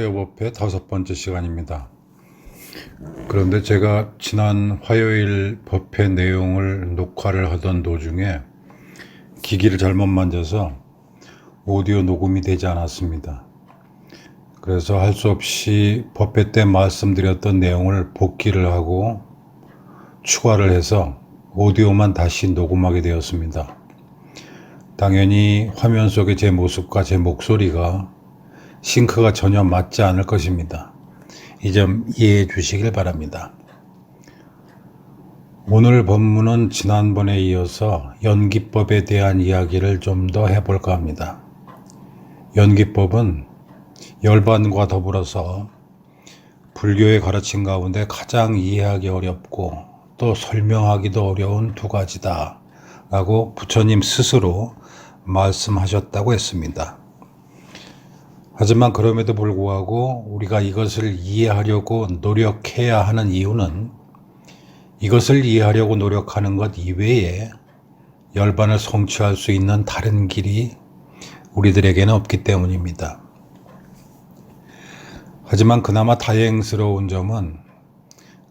화요법회 다섯 번째 시간입니다. 그런데 제가 지난 화요일 법회 내용을 녹화를 하던 도중에 기기를 잘못 만져서 오디오 녹음이 되지 않았습니다. 그래서 할 수 없이 법회 때 말씀드렸던 내용을 복기를 하고 추가를 해서 오디오만 다시 녹음하게 되었습니다. 당연히 화면 속의 제 모습과 제 목소리가 싱크가 전혀 맞지 않을 것입니다. 이 점 이해해 주시길 바랍니다. 오늘 본문은 지난번에 이어서 연기법에 대한 이야기를 좀 더 해볼까 합니다. 연기법은 열반과 더불어서 불교의 가르침 가운데 가장 이해하기 어렵고 또 설명하기도 어려운 두 가지다. 라고 부처님 스스로 말씀하셨다고 했습니다. 하지만 그럼에도 불구하고 우리가 이것을 이해하려고 노력해야 하는 이유는 이것을 이해하려고 노력하는 것 이외에 열반을 성취할 수 있는 다른 길이 우리들에게는 없기 때문입니다. 하지만 그나마 다행스러운 점은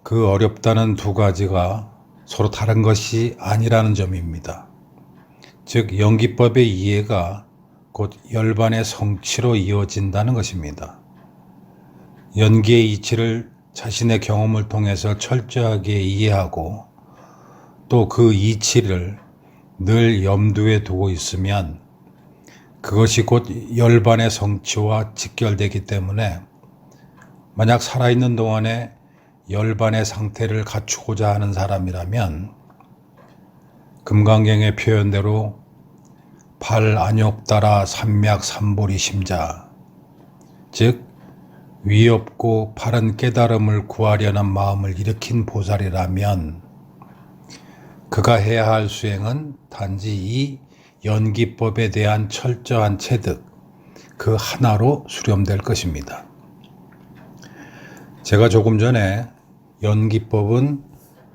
그 어렵다는 두 가지가 서로 다른 것이 아니라는 점입니다. 즉, 연기법의 이해가 곧 열반의 성취로 이어진다는 것입니다. 연기의 이치를 자신의 경험을 통해서 철저하게 이해하고 또 그 이치를 늘 염두에 두고 있으면 그것이 곧 열반의 성취와 직결되기 때문에 만약 살아있는 동안에 열반의 상태를 갖추고자 하는 사람이라면 금강경의 표현대로 발 안욕 따라 삼맥 삼보리 심자 즉 위없고 바른 깨달음을 구하려는 마음을 일으킨 보살이라면 그가 해야 할 수행은 단지 이 연기법에 대한 철저한 체득 그 하나로 수렴될 것입니다. 제가 조금 전에 연기법은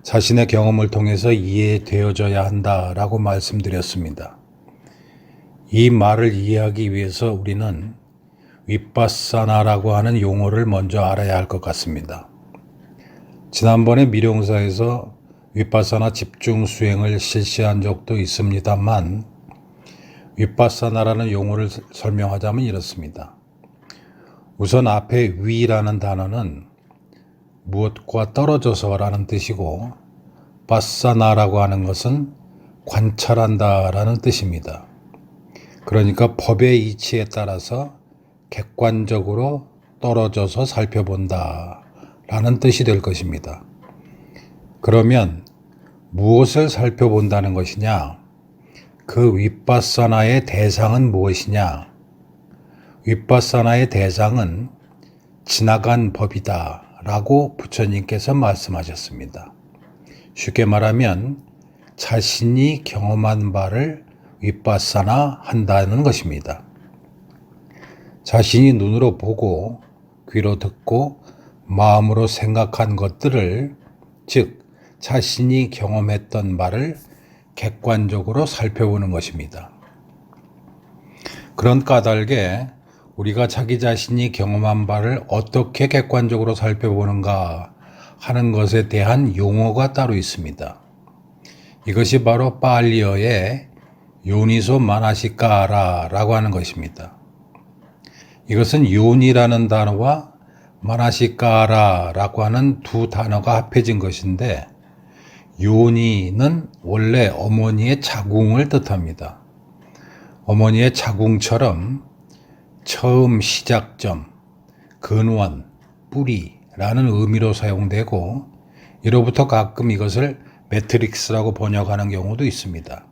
자신의 경험을 통해서 이해되어져야 한다라고 말씀드렸습니다. 이 말을 이해하기 위해서 우리는 윗바사나라고 하는 용어를 먼저 알아야 할 것 같습니다. 지난번에 미룡사에서 윗바사나 집중 수행을 실시한 적도 있습니다만 윗바사나라는 용어를 설명하자면 이렇습니다. 우선 앞에 위라는 단어는 무엇과 떨어져서라는 뜻이고 바사나라고 하는 것은 관찰한다라는 뜻입니다. 그러니까 법의 이치에 따라서 객관적으로 떨어져서 살펴본다 라는 뜻이 될 것입니다. 그러면 무엇을 살펴본다는 것이냐? 그 윗바사나의 대상은 무엇이냐? 윗바사나의 대상은 지나간 법이다 라고 부처님께서 말씀하셨습니다. 쉽게 말하면 자신이 경험한 바를 윗바사나 한다는 것입니다. 자신이 눈으로 보고 귀로 듣고 마음으로 생각한 것들을 즉 자신이 경험했던 바를 객관적으로 살펴보는 것입니다. 그런 까닭에 우리가 자기 자신이 경험한 바를 어떻게 객관적으로 살펴보는가 하는 것에 대한 용어가 따로 있습니다. 이것이 바로 빨리어의 요니소 마나시까라라고 하는 것입니다. 이것은 요니라는 단어와 마나시까라라고 하는 두 단어가 합해진 것인데 요니는 원래 어머니의 자궁을 뜻합니다. 어머니의 자궁처럼 처음 시작점, 근원, 뿌리라는 의미로 사용되고 이로부터 가끔 이것을 매트릭스라고 번역하는 경우도 있습니다.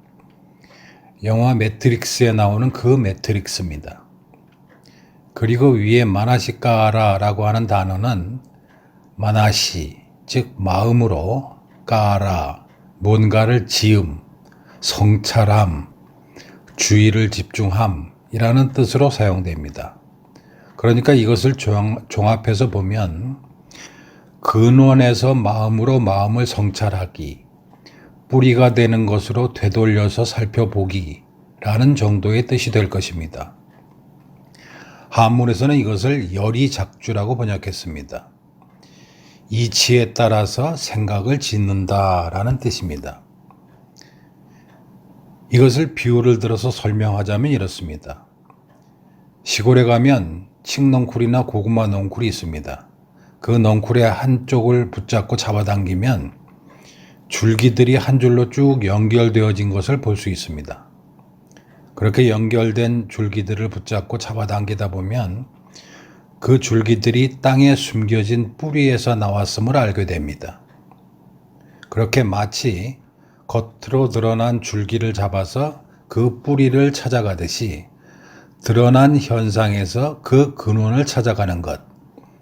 영화 매트릭스에 나오는 그 매트릭스입니다. 그리고 위에 마나시까라라고 하는 단어는 마나시, 즉 마음으로 까라, 뭔가를 지음, 성찰함, 주의를 집중함이라는 뜻으로 사용됩니다. 그러니까 이것을 종합해서 보면 근원에서 마음으로 마음을 성찰하기, 뿌리가 되는 것으로 되돌려서 살펴보기 라는 정도의 뜻이 될 것입니다. 한문에서는 이것을 열이 작주라고 번역했습니다. 이치에 따라서 생각을 짓는다라는 뜻입니다. 이것을 비유를 들어서 설명하자면 이렇습니다. 시골에 가면 칡넝쿨이나 고구마 넝쿨이 있습니다. 그 넝쿨의 한쪽을 붙잡고 잡아당기면 줄기들이 한 줄로 쭉 연결되어진 것을 볼 수 있습니다. 그렇게 연결된 줄기들을 붙잡고 잡아당기다 보면 그 줄기들이 땅에 숨겨진 뿌리에서 나왔음을 알게 됩니다. 그렇게 마치 겉으로 드러난 줄기를 잡아서 그 뿌리를 찾아가듯이 드러난 현상에서 그 근원을 찾아가는 것.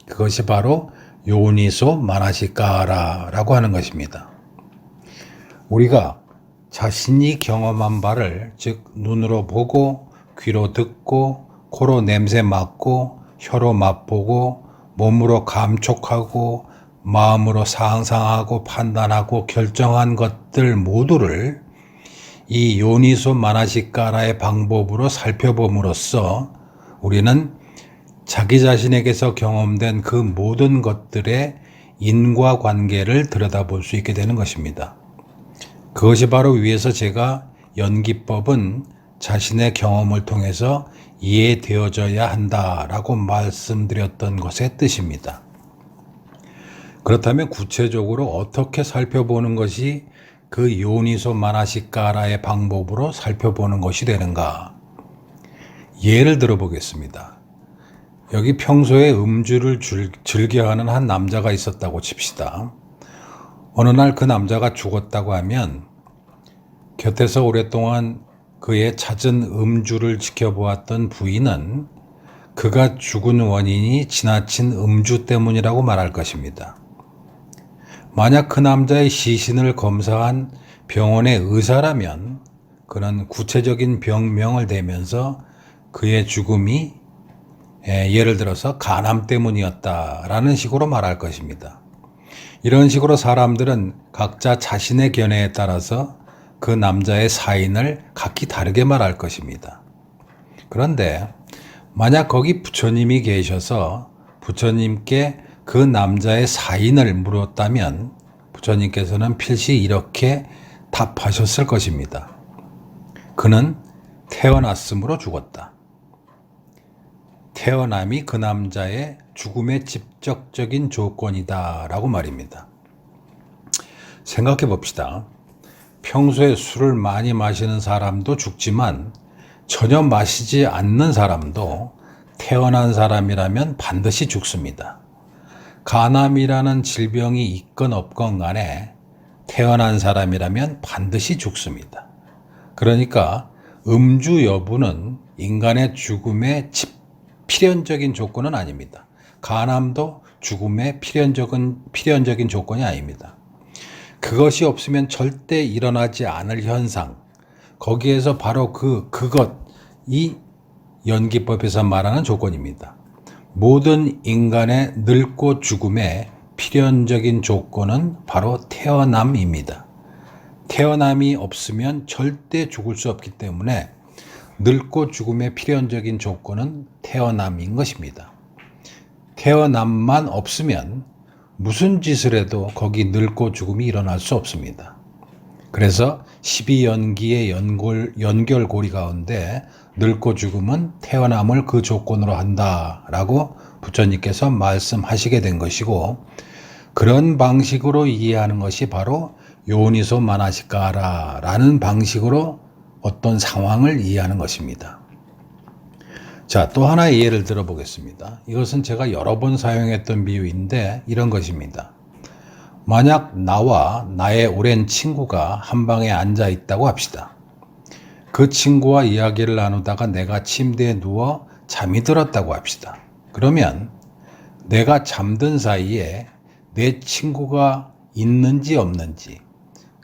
그것이 바로 요니소 마나시까라라고 하는 것입니다. 우리가 자신이 경험한 바를 즉 눈으로 보고 귀로 듣고 코로 냄새 맡고 혀로 맛보고 몸으로 감촉하고 마음으로 상상하고 판단하고 결정한 것들 모두를 이 요니소 마나시까라의 방법으로 살펴봄으로써 우리는 자기 자신에게서 경험된 그 모든 것들의 인과관계를 들여다볼 수 있게 되는 것입니다. 그것이 바로 위에서 제가 연기법은 자신의 경험을 통해서 이해되어져야 한다라고 말씀드렸던 것의 뜻입니다. 그렇다면 구체적으로 어떻게 살펴보는 것이 그 요니소 마나시까라의 방법으로 살펴보는 것이 되는가? 예를 들어 보겠습니다. 여기 평소에 음주를 즐겨하는 한 남자가 있었다고 칩시다. 어느 날 그 남자가 죽었다고 하면 곁에서 오랫동안 그의 잦은 음주를 지켜보았던 부인은 그가 죽은 원인이 지나친 음주 때문이라고 말할 것입니다. 만약 그 남자의 시신을 검사한 병원의 의사라면 그는 구체적인 병명을 대면서 그의 죽음이 예를 들어서 간암 때문이었다라는 식으로 말할 것입니다. 이런 식으로 사람들은 각자 자신의 견해에 따라서 그 남자의 사인을 각기 다르게 말할 것입니다. 그런데 만약 거기 부처님이 계셔서 부처님께 그 남자의 사인을 물었다면 부처님께서는 필시 이렇게 답하셨을 것입니다. 그는 태어났으므로 죽었다. 태어남이 그 남자의 죽음의 직접적인 조건이다. 라고 말입니다. 생각해 봅시다. 평소에 술을 많이 마시는 사람도 죽지만 전혀 마시지 않는 사람도 태어난 사람이라면 반드시 죽습니다. 간암이라는 질병이 있건 없건 간에 태어난 사람이라면 반드시 죽습니다. 그러니까 음주 여부는 인간의 죽음의 필연적인 조건은 아닙니다. 간암도 죽음의 필연적인, 필연적인 조건이 아닙니다. 그것이 없으면 절대 일어나지 않을 현상, 거기에서 바로 그, 그것, 이 연기법에서 말하는 조건입니다. 모든 인간의 늙고 죽음의 필연적인 조건은 바로 태어남입니다. 태어남이 없으면 절대 죽을 수 없기 때문에 늙고 죽음의 필연적인 조건은 태어남인 것입니다. 태어남만 없으면 무슨 짓을 해도 거기 늙고 죽음이 일어날 수 없습니다. 그래서 12연기의 연골, 연결고리 가운데 늙고 죽음은 태어남을 그 조건으로 한다라고 부처님께서 말씀하시게 된 것이고 그런 방식으로 이해하는 것이 바로 요니소 마나시카라라는 방식으로 어떤 상황을 이해하는 것입니다. 자, 또 하나의 예를 들어보겠습니다. 이것은 제가 여러 번 사용했던 비유인데 이런 것입니다. 만약 나와 나의 오랜 친구가 한 방에 앉아 있다고 합시다. 그 친구와 이야기를 나누다가 내가 침대에 누워 잠이 들었다고 합시다. 그러면 내가 잠든 사이에 내 친구가 있는지 없는지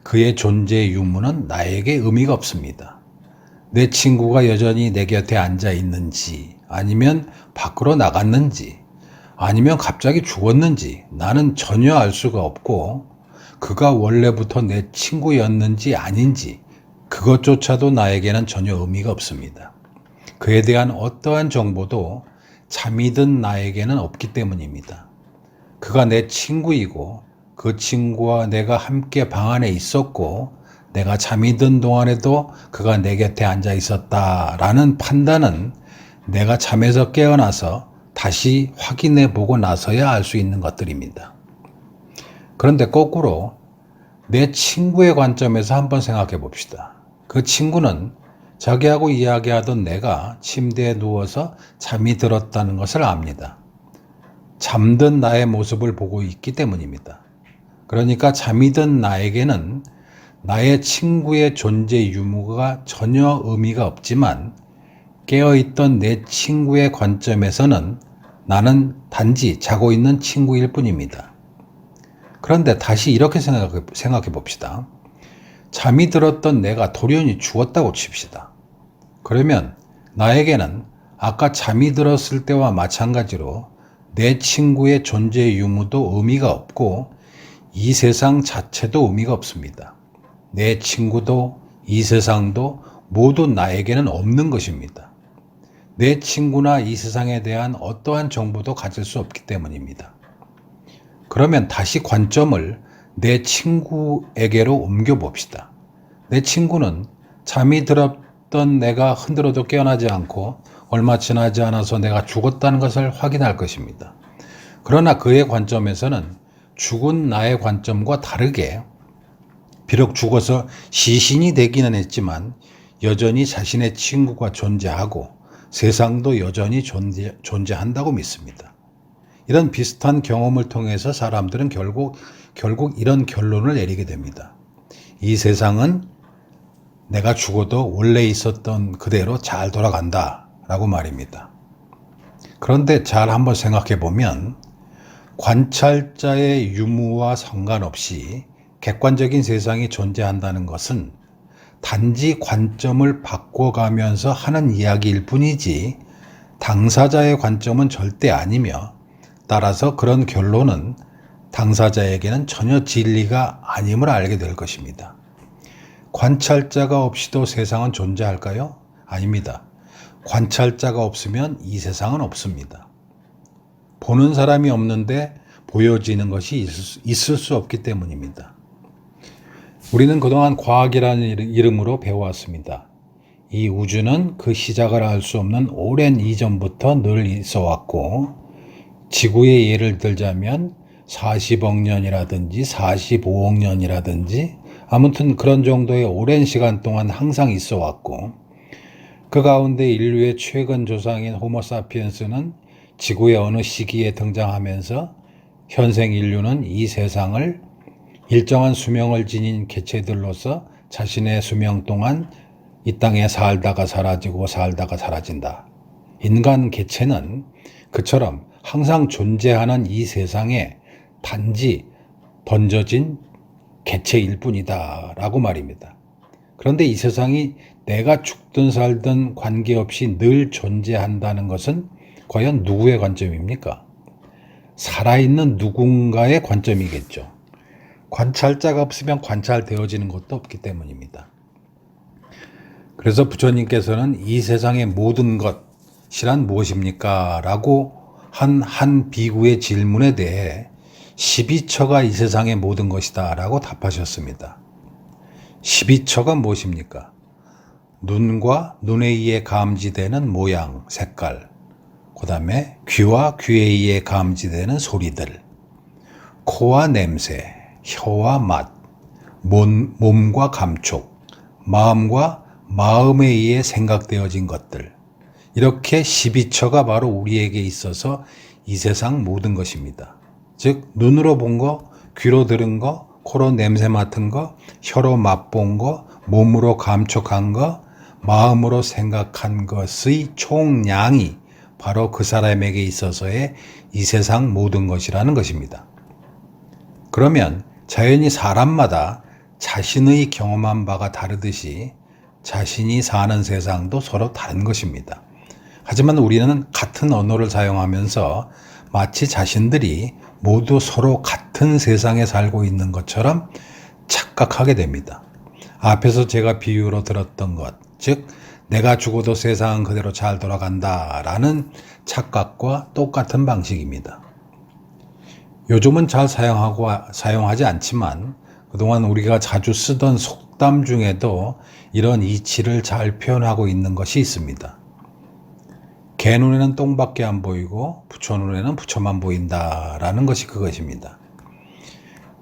그의 존재의 유무는 나에게 의미가 없습니다. 내 친구가 여전히 내 곁에 앉아 있는지 아니면 밖으로 나갔는지 아니면 갑자기 죽었는지 나는 전혀 알 수가 없고 그가 원래부터 내 친구였는지 아닌지 그것조차도 나에게는 전혀 의미가 없습니다. 그에 대한 어떠한 정보도 잠이 든 나에게는 없기 때문입니다. 그가 내 친구이고 그 친구와 내가 함께 방 안에 있었고 내가 잠이 든 동안에도 그가 내 곁에 앉아 있었다라는 판단은 내가 잠에서 깨어나서 다시 확인해 보고 나서야 알 수 있는 것들입니다. 그런데 거꾸로 내 친구의 관점에서 한번 생각해 봅시다. 그 친구는 자기하고 이야기하던 내가 침대에 누워서 잠이 들었다는 것을 압니다. 잠든 나의 모습을 보고 있기 때문입니다. 그러니까 잠이 든 나에게는 나의 친구의 존재 유무가 전혀 의미가 없지만 깨어있던 내 친구의 관점에서는 나는 단지 자고 있는 친구일 뿐입니다. 그런데 다시 이렇게 생각해, 봅시다. 잠이 들었던 내가 돌연히 죽었다고 칩시다. 그러면 나에게는 아까 잠이 들었을 때와 마찬가지로 내 친구의 존재 유무도 의미가 없고 이 세상 자체도 의미가 없습니다. 내 친구도 이 세상도 모두 나에게는 없는 것입니다. 내 친구나 이 세상에 대한 어떠한 정보도 가질 수 없기 때문입니다. 그러면 다시 관점을 내 친구에게로 옮겨 봅시다. 내 친구는 잠이 들었던 내가 흔들어도 깨어나지 않고 얼마 지나지 않아서 내가 죽었다는 것을 확인할 것입니다. 그러나 그의 관점에서는 죽은 나의 관점과 다르게 비록 죽어서 시신이 되기는 했지만 여전히 자신의 친구가 존재하고 세상도 여전히 존재, 존재한다고 믿습니다. 이런 비슷한 경험을 통해서 사람들은 결국, 결국 이런 결론을 내리게 됩니다. 이 세상은 내가 죽어도 원래 있었던 그대로 잘 돌아간다. 라고 말입니다. 그런데 잘 한번 생각해 보면 관찰자의 유무와 상관없이 객관적인 세상이 존재한다는 것은 단지 관점을 바꿔가면서 하는 이야기일 뿐이지 당사자의 관점은 절대 아니며 따라서 그런 결론은 당사자에게는 전혀 진리가 아님을 알게 될 것입니다. 관찰자가 없이도 세상은 존재할까요? 아닙니다. 관찰자가 없으면 이 세상은 없습니다. 보는 사람이 없는데 보여지는 것이 있을 수 없기 때문입니다. 우리는 그동안 과학이라는 이름으로 배워왔습니다. 이 우주는 그 시작을 알 수 없는 오랜 이전부터 늘 있어 왔고, 지구의 예를 들자면 40억 년이라든지 45억 년이라든지 아무튼 그런 정도의 오랜 시간 동안 항상 있어 왔고, 그 가운데 인류의 최근 조상인 호모사피엔스는 지구의 어느 시기에 등장하면서 현생 인류는 이 세상을 일정한 수명을 지닌 개체들로서 자신의 수명 동안 이 땅에 살다가 사라지고 살다가 사라진다. 인간 개체는 그처럼 항상 존재하는 이 세상에 단지 던져진 개체일 뿐이다. 라고 말입니다. 그런데 이 세상이 내가 죽든 살든 관계없이 늘 존재한다는 것은 과연 누구의 관점입니까? 살아있는 누군가의 관점이겠죠. 관찰자가 없으면 관찰되어지는 것도 없기 때문입니다. 그래서 부처님께서는 이 세상의 모든 것이란 무엇입니까? 라고 한, 한 비구의 질문에 대해 12처가 이 세상의 모든 것이다 라고 답하셨습니다. 12처가 무엇입니까? 눈과 눈에 의해 감지되는 모양, 색깔, 그 다음에 귀와 귀에 의해 감지되는 소리들, 코와 냄새, 혀와 맛, 몸, 몸과 감촉, 마음과 마음에 의해 생각되어진 것들. 이렇게 12처가 바로 우리에게 있어서 이 세상 모든 것입니다. 즉, 눈으로 본 거, 귀로 들은 거, 코로 냄새 맡은 거, 혀로 맛본 거, 몸으로 감촉한 거, 마음으로 생각한 것의 총량이 바로 그 사람에게 있어서의 이 세상 모든 것이라는 것입니다. 그러면 자연히 사람마다 자신의 경험한 바가 다르듯이 자신이 사는 세상도 서로 다른 것입니다. 하지만 우리는 같은 언어를 사용하면서 마치 자신들이 모두 서로 같은 세상에 살고 있는 것처럼 착각하게 됩니다. 앞에서 제가 비유로 들었던 것, 즉, 내가 죽어도 세상은 그대로 잘 돌아간다 라는 착각과 똑같은 방식입니다. 요즘은 잘 사용하고 사용하지 않지만 그동안 우리가 자주 쓰던 속담 중에도 이런 이치를 잘 표현하고 있는 것이 있습니다. 개 눈에는 똥밖에 안 보이고 부처 눈에는 부처만 보인다 라는 것이 그것입니다.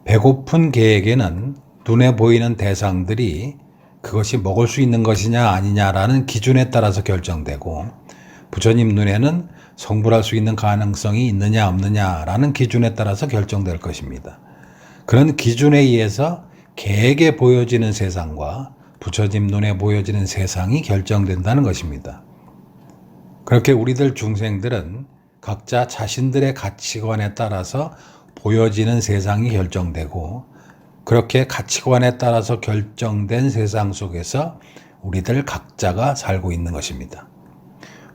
배고픈 개에게는 눈에 보이는 대상들이 그것이 먹을 수 있는 것이냐 아니냐라는 기준에 따라서 결정되고 부처님 눈에는 성불할 수 있는 가능성이 있느냐 없느냐라는 기준에 따라서 결정될 것입니다. 그런 기준에 의해서 개에게 보여지는 세상과 부처님 눈에 보여지는 세상이 결정된다는 것입니다. 그렇게 우리들 중생들은 각자 자신들의 가치관에 따라서 보여지는 세상이 결정되고 그렇게 가치관에 따라서 결정된 세상 속에서 우리들 각자가 살고 있는 것입니다.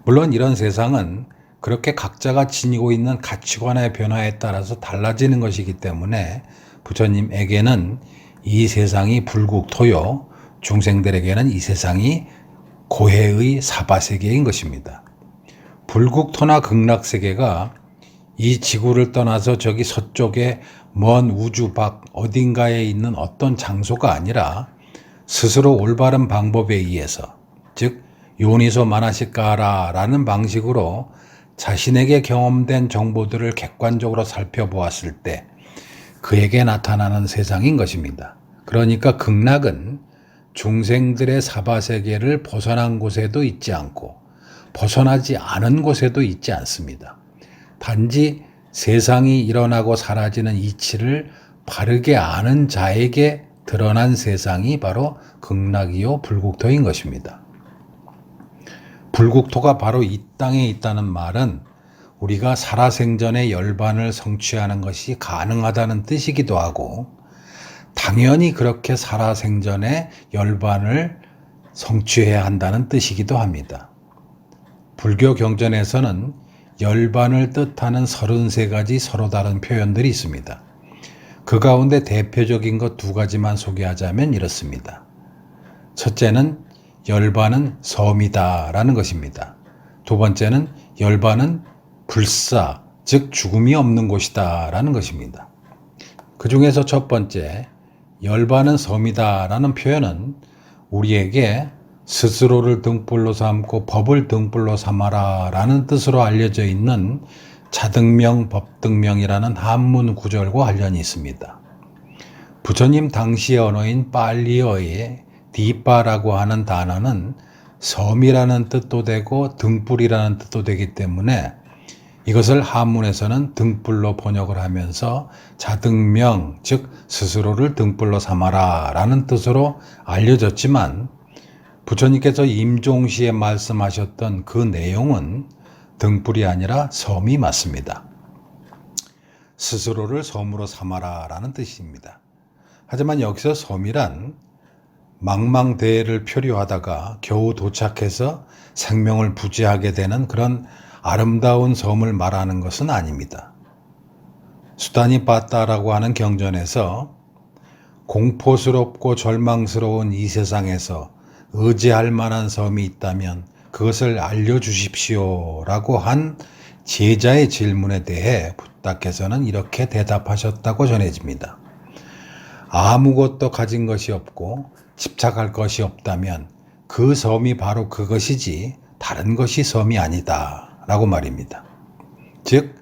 물론 이런 세상은 그렇게 각자가 지니고 있는 가치관의 변화에 따라서 달라지는 것이기 때문에 부처님에게는 이 세상이 불국토요, 중생들에게는 이 세상이 고해의 사바세계인 것입니다. 불국토나 극락세계가 이 지구를 떠나서 저기 서쪽에 먼 우주 밖 어딘가에 있는 어떤 장소가 아니라 스스로 올바른 방법에 의해서 즉 요니소 마나시까라라는 방식으로 자신에게 경험된 정보들을 객관적으로 살펴보았을 때 그에게 나타나는 세상인 것입니다. 그러니까 극락은 중생들의 사바세계를 벗어난 곳에도 있지 않고 벗어나지 않은 곳에도 있지 않습니다. 단지 세상이 일어나고 사라지는 이치를 바르게 아는 자에게 드러난 세상이 바로 극락이요 불국토인 것입니다. 불국토가 바로 이 땅에 있다는 말은 우리가 살아생전의 열반을 성취하는 것이 가능하다는 뜻이기도 하고 당연히 그렇게 살아생전의 열반을 성취해야 한다는 뜻이기도 합니다. 불교 경전에서는 열반을 뜻하는 33가지 서로 다른 표현들이 있습니다. 그 가운데 대표적인 것 두 가지만 소개하자면 이렇습니다. 첫째는 열반은 섬이다 라는 것입니다. 두 번째는 열반은 불사, 즉 죽음이 없는 곳이다 라는 것입니다. 그 중에서 첫 번째, 열반은 섬이다 라는 표현은 우리에게 스스로를 등불로 삼고 법을 등불로 삼아라 라는 뜻으로 알려져 있는 자등명 법등명이라는 한문 구절과 관련이 있습니다. 부처님 당시의 언어인 빨리어의 디빠라고 하는 단어는 섬이라는 뜻도 되고 등불이라는 뜻도 되기 때문에 이것을 한문에서는 등불로 번역을 하면서 자등명, 즉 스스로를 등불로 삼아라 라는 뜻으로 알려졌지만 부처님께서 임종시에 말씀하셨던 그 내용은 등불이 아니라 섬이 맞습니다. 스스로를 섬으로 삼아라 라는 뜻입니다. 하지만 여기서 섬이란 망망대해를 표류하다가 겨우 도착해서 생명을 부지하게 되는 그런 아름다운 섬을 말하는 것은 아닙니다. 수단이 빠따라고 하는 경전에서 공포스럽고 절망스러운 이 세상에서 의지할 만한 섬이 있다면 그것을 알려주십시오 라고 한 제자의 질문에 대해 부탁께서는 이렇게 대답하셨다고 전해집니다. 아무것도 가진 것이 없고 집착할 것이 없다면 그 섬이 바로 그것이지 다른 것이 섬이 아니다 라고 말입니다. 즉,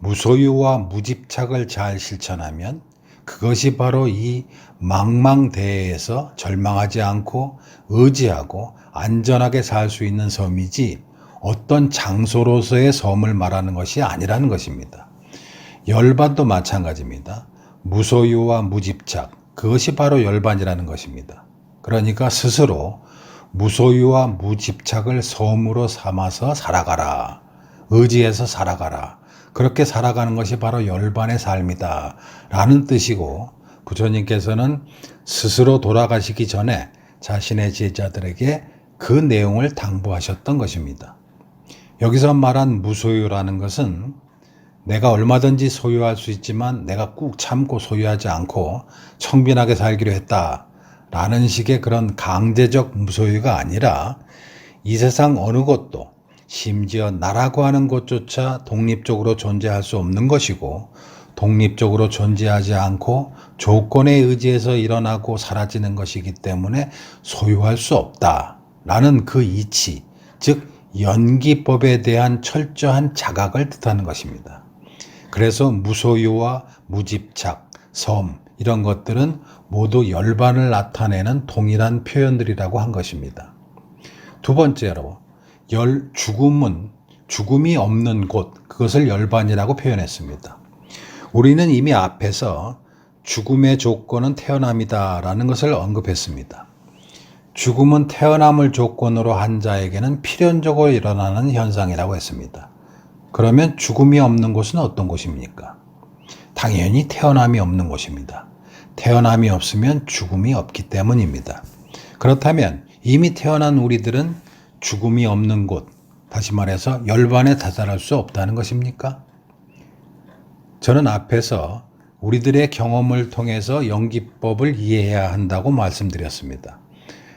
무소유와 무집착을 잘 실천하면 그것이 바로 이 망망대해에서 절망하지 않고 의지하고 안전하게 살 수 있는 섬이지 어떤 장소로서의 섬을 말하는 것이 아니라는 것입니다. 열반도 마찬가지입니다. 무소유와 무집착, 그것이 바로 열반이라는 것입니다. 그러니까 스스로 무소유와 무집착을 섬으로 삼아서 살아가라. 의지해서 살아가라. 그렇게 살아가는 것이 바로 열반의 삶이다. 라는 뜻이고, 부처님께서는 스스로 돌아가시기 전에 자신의 제자들에게 그 내용을 당부하셨던 것입니다. 여기서 말한 무소유라는 것은 내가 얼마든지 소유할 수 있지만 내가 꾹 참고 소유하지 않고 청빈하게 살기로 했다. 라는 식의 그런 강제적 무소유가 아니라 이 세상 어느 곳도 심지어 나라고 하는 곳조차 독립적으로 존재할 수 없는 것이고 독립적으로 존재하지 않고 조건에 의지해서 일어나고 사라지는 것이기 때문에 소유할 수 없다 라는 그 이치, 즉 연기법에 대한 철저한 자각을 뜻하는 것입니다. 그래서 무소유와 무집착, 섬 이런 것들은 모두 열반을 나타내는 동일한 표현들이라고 한 것입니다. 두 번째로 열 죽음은 죽음이 없는 곳 그것을 열반이라고 표현했습니다. 우리는 이미 앞에서 죽음의 조건은 태어남이다라는 것을 언급했습니다. 죽음은 태어남을 조건으로 한 자에게는 필연적으로 일어나는 현상이라고 했습니다. 그러면 죽음이 없는 곳은 어떤 곳입니까? 당연히 태어남이 없는 곳입니다. 태어남이 없으면 죽음이 없기 때문입니다. 그렇다면 이미 태어난 우리들은 죽음이 없는 곳, 다시 말해서 열반에 다다를 수 없다는 것입니까? 저는 앞에서 우리들의 경험을 통해서 연기법을 이해해야 한다고 말씀드렸습니다.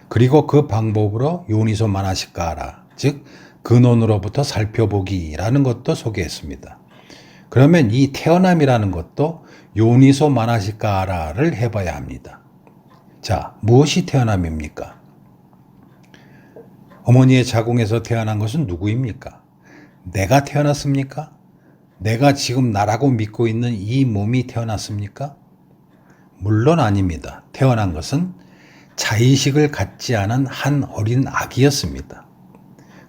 그리고 그 방법으로 요니소 마나시카라, 즉 근원으로부터 살펴보기라는 것도 소개했습니다. 그러면 이 태어남이라는 것도 요니소 마나시카라를 해봐야 합니다. 자, 무엇이 태어남입니까? 어머니의 자궁에서 태어난 것은 누구입니까? 내가 태어났습니까? 내가 지금 나라고 믿고 있는 이 몸이 태어났습니까? 물론 아닙니다. 태어난 것은 자의식을 갖지 않은 한 어린 아기였습니다.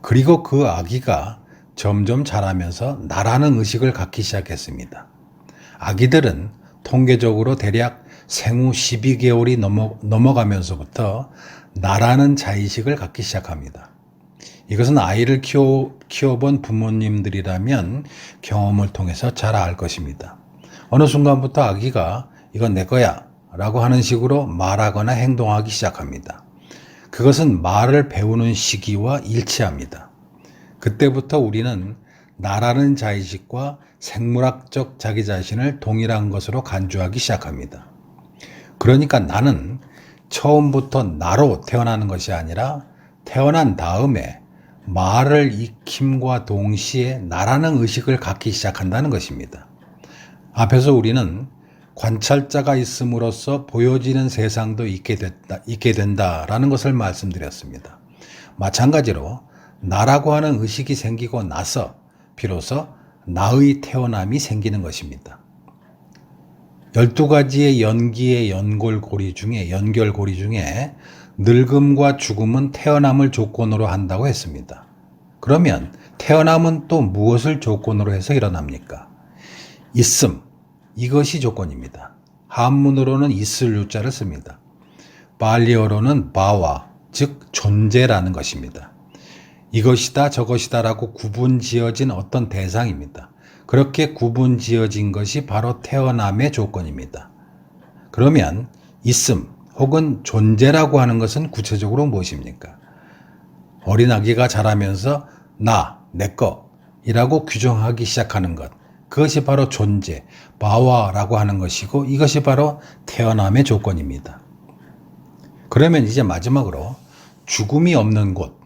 그리고 그 아기가 점점 자라면서 나라는 의식을 갖기 시작했습니다. 아기들은 통계적으로 대략 생후 12개월이 넘어, 넘어가면서부터 나라는 자의식을 갖기 시작합니다. 이것은 아이를 키워, 키워본 부모님들이라면 경험을 통해서 잘 알 것입니다. 어느 순간부터 아기가 이건 내 거야 라고 하는 식으로 말하거나 행동하기 시작합니다. 그것은 말을 배우는 시기와 일치합니다. 그때부터 우리는 나라는 자의식과 생물학적 자기 자신을 동일한 것으로 간주하기 시작합니다. 그러니까 나는 처음부터 나로 태어나는 것이 아니라 태어난 다음에 말을 익힘과 동시에 나라는 의식을 갖기 시작한다는 것입니다. 앞에서 우리는 관찰자가 있음으로써 보여지는 세상도 있게, 됐다, 있게 된다라는 것을 말씀드렸습니다. 마찬가지로 나라고 하는 의식이 생기고 나서 비로소 나의 태어남이 생기는 것입니다. 12가지의 연기의 연골고리 중에 연결고리 중에 늙음과 죽음은 태어남을 조건으로 한다고 했습니다. 그러면 태어남은 또 무엇을 조건으로 해서 일어납니까? 있음. 이것이 조건입니다. 한문으로는 있을 유자를 씁니다. 발리어로는 바와, 즉 존재라는 것입니다. 이것이다 저것이다라고 구분 지어진 어떤 대상입니다. 그렇게 구분 지어진 것이 바로 태어남의 조건입니다. 그러면 있음 혹은 존재라고 하는 것은 구체적으로 무엇입니까? 어린아기가 자라면서 나, 내거 이라고 규정하기 시작하는 것. 그것이 바로 존재, 바와라고 하는 것이고 이것이 바로 태어남의 조건입니다. 그러면 이제 마지막으로 죽음이 없는 곳,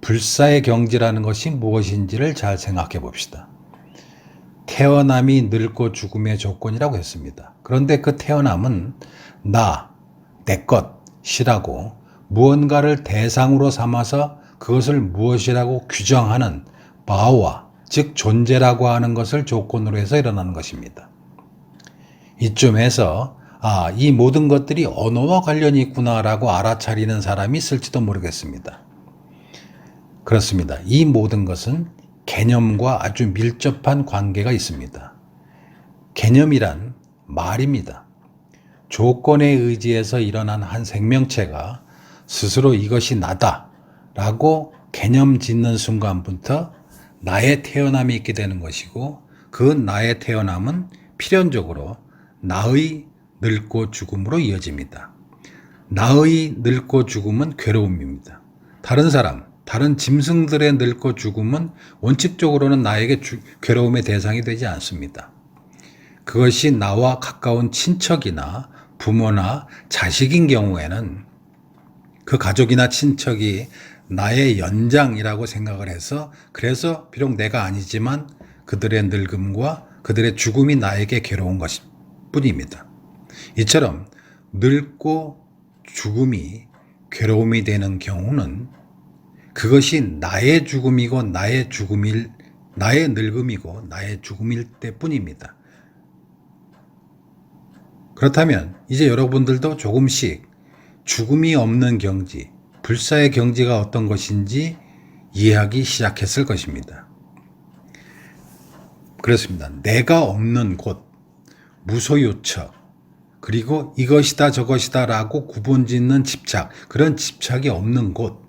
불사의 경지라는 것이 무엇인지를 잘 생각해 봅시다. 태어남이 늙고 죽음의 조건이라고 했습니다. 그런데 그 태어남은 나, 내 것이라고 무언가를 대상으로 삼아서 그것을 무엇이라고 규정하는 바와 즉 존재라고 하는 것을 조건으로 해서 일어나는 것입니다. 이쯤에서 아, 이 모든 것들이 언어와 관련이 있구나라고 알아차리는 사람이 있을지도 모르겠습니다. 그렇습니다. 이 모든 것은 개념과 아주 밀접한 관계가 있습니다. 개념이란 말입니다. 조건에 의지해서 일어난 한 생명체가 스스로 이것이 나다 라고 개념 짓는 순간부터 나의 태어남이 있게 되는 것이고 그 나의 태어남은 필연적으로 나의 늙고 죽음으로 이어집니다. 나의 늙고 죽음은 괴로움입니다. 다른 사람, 다른 짐승들의 늙고 죽음은 원칙적으로는 나에게 주, 괴로움의 대상이 되지 않습니다. 그것이 나와 가까운 친척이나 부모나 자식인 경우에는 그 가족이나 친척이 나의 연장이라고 생각을 해서 그래서 비록 내가 아니지만 그들의 늙음과 그들의 죽음이 나에게 괴로운 것 뿐입니다. 이처럼 늙고 죽음이 괴로움이 되는 경우는 그것이 나의 죽음이고 나의 죽음일 나의 늙음이고 나의 죽음일 때뿐입니다. 그렇다면 이제 여러분들도 조금씩 죽음이 없는 경지, 불사의 경지가 어떤 것인지 이해하기 시작했을 것입니다. 그렇습니다. 내가 없는 곳, 무소유처, 그리고 이것이다 저것이다 라고 구분 짓는 집착, 그런 집착이 없는 곳,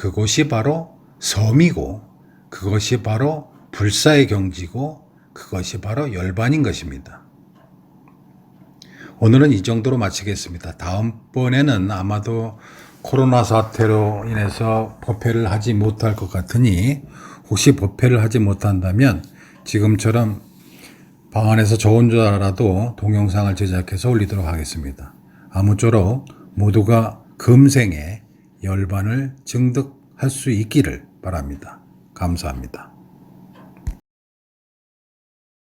그곳이 바로 섬이고, 그것이 바로 불사의 경지고, 그것이 바로 열반인 것입니다. 오늘은 이 정도로 마치겠습니다. 다음번에는 아마도 코로나 사태로 인해서 법회를 하지 못할 것 같으니 혹시 법회를 하지 못한다면 지금처럼 방 안에서 저 혼자라도 동영상을 제작해서 올리도록 하겠습니다. 아무쪼록 모두가 금생에 열반을 증득할 수 있기를 바랍니다. 감사합니다.